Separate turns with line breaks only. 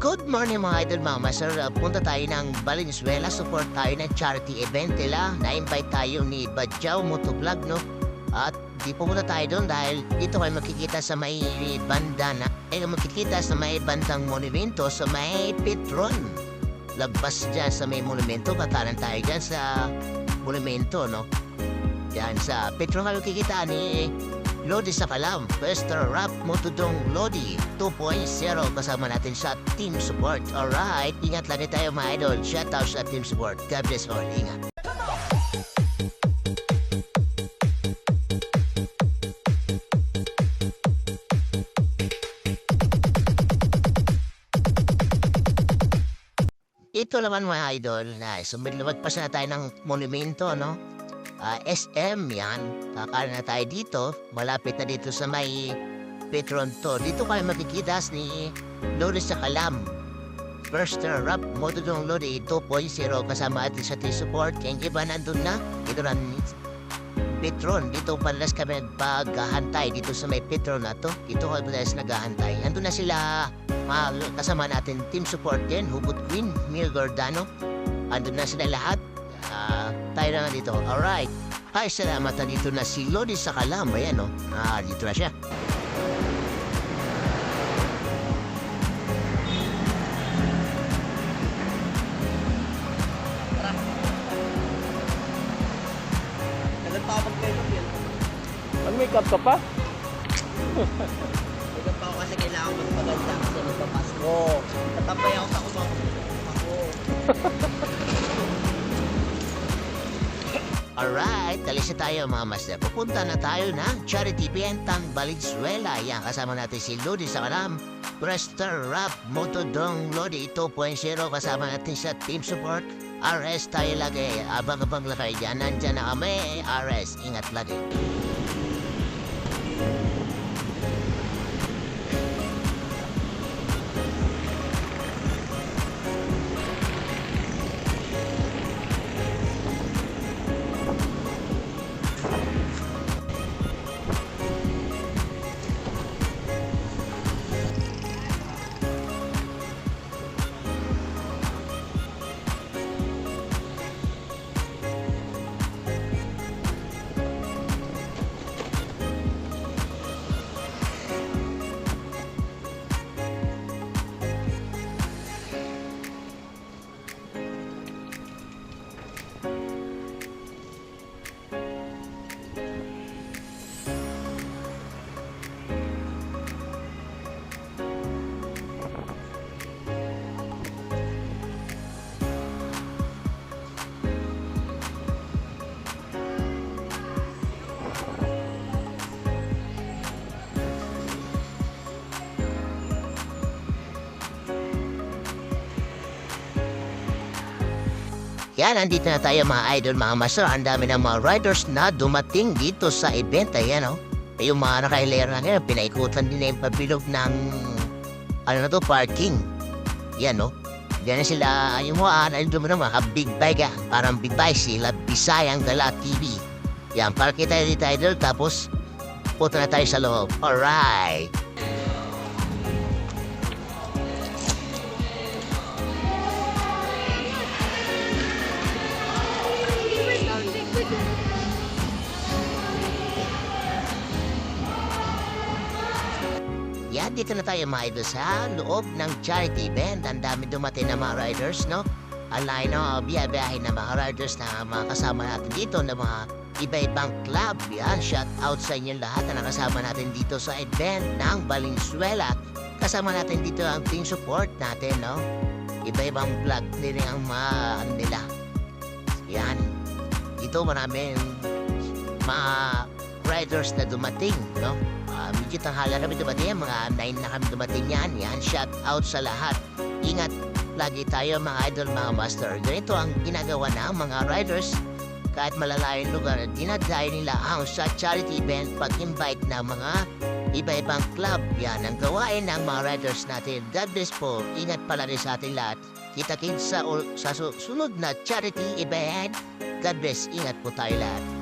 Good morning mga idol mga master. Uh, Punta tayo ng Valenzuela. Support tayo ng charity event nila. Na-invite tayo ni Badjaw Motovlog, no? At di pumunta tayo doon dahil dito kayo makikita sa may banda na eh, makikita sa may bandang monumento sa may Petron. Labas dyan sa may monumento. Katanan tayo dyan sa monumento, no? Yan sa Petron kayo kikita ni Lodi sa Kalam, Wester Rap Motodong Lodi 2.0 kasama natin sa team support. Alright, ingat lagi tayo mga idol. Shout out sa team support. God bless all. Ingat. Ito naman mga idol, na sumilawag pa na tayo ng monumento, no? Ah, SM yan. Kakaroon na tayo dito. Malapit na dito sa may Petron to. Dito kayo makikita ni Loris sa Kalam. First uh, rap Motodong Lodi 2.0 kasama atin sa team support. Yung iba nandun na. Ito na Petron. Dito palas kami nagpaghahantay dito sa may Petron na to. Dito kami palas naghahantay. Andun na sila kasama natin team support din. Hugot Queen, Mir Gordano. Andun na sila lahat. Ah, tayo na nga dito. Alright. Ay, salamat na dito na si Lodi sa Kalam. Ayan, no? Ah, dito na siya.
Kayo ng yan.
Mag-makeup ka pa?
Ikaw pa ako kasi kailangan magpaganda kasi magpapasko.
Oo.
Tatambay ako sa kumang ako.
Alright, talis na tayo mga master. Pupunta na tayo na Charity Pientan Valenzuela. Yan, kasama natin si Lodi sa kalam. Prester Rap Motodong Lodi 2.0 kasama natin sa team support. RS tayo lagi. Abang-abang lang kayo dyan. Nandyan na kami. RS, ingat lagi. Yan, nandito na tayo mga idol, mga master. Ang dami ng mga riders na dumating dito sa event. Ayan, oh. Yung mga nakahilera na ngayon, pinaikutan na yung pabilog ng, ano na to, parking. Yan, oh. Diyan sila, yung mga, ano mo naman, mga big bike, ah. Parang big bike sila, Bisayang Gala TV. Yan, para kita dito, idol. Tapos, punta na tayo sa loob. Alright. Yan, dito na tayo mga sa loob ng charity event. Ang dami dumating na mga riders, no? Alay no, biyabiyahin na mga riders na mga kasama natin dito na mga iba-ibang club. Yan, shout out sa inyo lahat na nakasama natin dito sa event ng Valenzuela. Kasama natin dito ang team support natin, no? Iba-ibang vlog din ang mga ano nila. Yan. Dito maraming mga riders na dumating, no? Ah, medyo tanghala kami dumating, mga 9 na kami dumating yan. Yan, shout out sa lahat. Ingat lagi tayo mga idol, mga master. Ganito ang ginagawa ng mga riders kahit malalayong lugar, dinadayo nila ang sa charity event pag-invite ng mga iba-ibang club. Yan ang gawain ng mga riders natin. God bless po. Ingat pala rin sa ating lahat. Kita-kits sa, sa su- sunod na charity event. God bless. Ingat po tayo lahat.